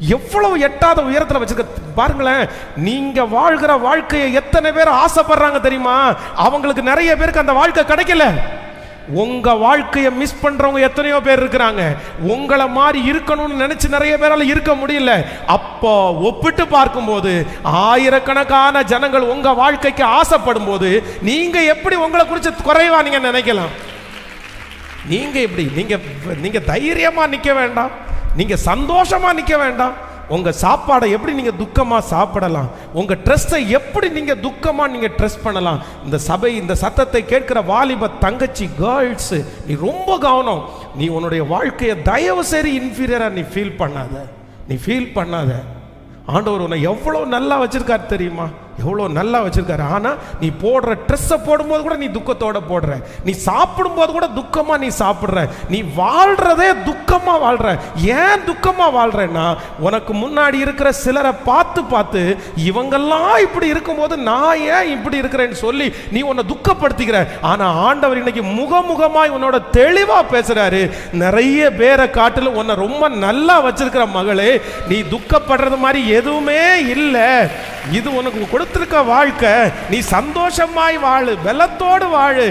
எவ்வளவு எட்டாத உயரத்தில் வச்சிருக்க பாருங்களேன் நீங்க வாழ்கிற வாழ்க்கையை எத்தனை பேர் ஆசைப்படுறாங்க தெரியுமா? அவங்களுக்கு நிறைய பேருக்கு அந்த வாழ்க்கை கிடைக்கல. உங்க வாழ்க்கையை மிஸ் பண்றவங்க எத்தனையோ பேர் இருக்கிறாங்க. உங்களை மாதிரி இருக்கணும்னு நினைச்சு நிறைய பேரால இருக்க முடியல. அப்போ ஒப்பிட்டு பார்க்கும்போது ஆயிரக்கணக்கான ஜனங்கள் உங்க வாழ்க்கைக்கு ஆசைப்படும் போது நீங்க எப்படி உங்களை குறித்து குறைவா நீங்க நினைக்கலாம்? நீங்க எப்படி? நீங்க நீங்க தைரியமா நிக்க வேண்டாம். நீங்கள் சந்தோஷமாக நிற்க வேண்டாம். உங்கள் சாப்பாடை எப்படி நீங்கள் துக்கமாக சாப்பிடலாம்? உங்கள் ட்ரெஸ்ஸை எப்படி நீங்கள் துக்கமாக நீங்கள் ட்ரெஸ் பண்ணலாம்? இந்த சபை இந்த சத்தத்தை கேட்கிற வாலிப தங்கச்சி கேர்ள்ஸு நீ ரொம்ப கவனம். நீ உன்னுடைய வாழ்க்கையை தயவு சரி இன்ஃபீரியராக நீ ஃபீல் பண்ணாத. நீ ஃபீல் பண்ணாத. ஆண்டவர் உன்னை எவ்வளோ நல்லா வச்சுருக்காரு தெரியுமா? எவ்வளோ நல்லா வச்சுருக்காரு. ஆனால் நீ போடுற ட்ரெஸ்ஸை போடும்போது கூட நீ துக்கத்தோட போடுற. நீ சாப்பிடும்போது கூட துக்கமாக நீ சாப்பிட்ற. நீ வாழ்கிறதே துக்கமாக துக்கமாக வாழ்ற? ஏன் துக்கமா வாழ்றேன்னா உனக்கு முன்னாடி இருக்கிற சிலரை பார்த்து பார்த்து இவங்கெல்லாம் இப்படி இருக்கும்போது நான் ஏன் இப்படி இருக்கிறேன்னு சொல்லி நீ உன்னை துக்கப்படுத்திக்கிற. ஆனா ஆண்டவர் இன்னைக்கு முகமுகமாய் உன்னோட தெளிவா பேசுறாரு. நிறைய பேரை காட்டில் உன்னை ரொம்ப நல்லா வச்சிருக்கிற மகளே நீ துக்கப்படுறது மாதிரி எதுவுமே இல்லை. இது உனக்கு கொடுத்திருக்க வாழ்க்கை. நீ சந்தோஷமாய் வாழு பலத்தோடு வாழு.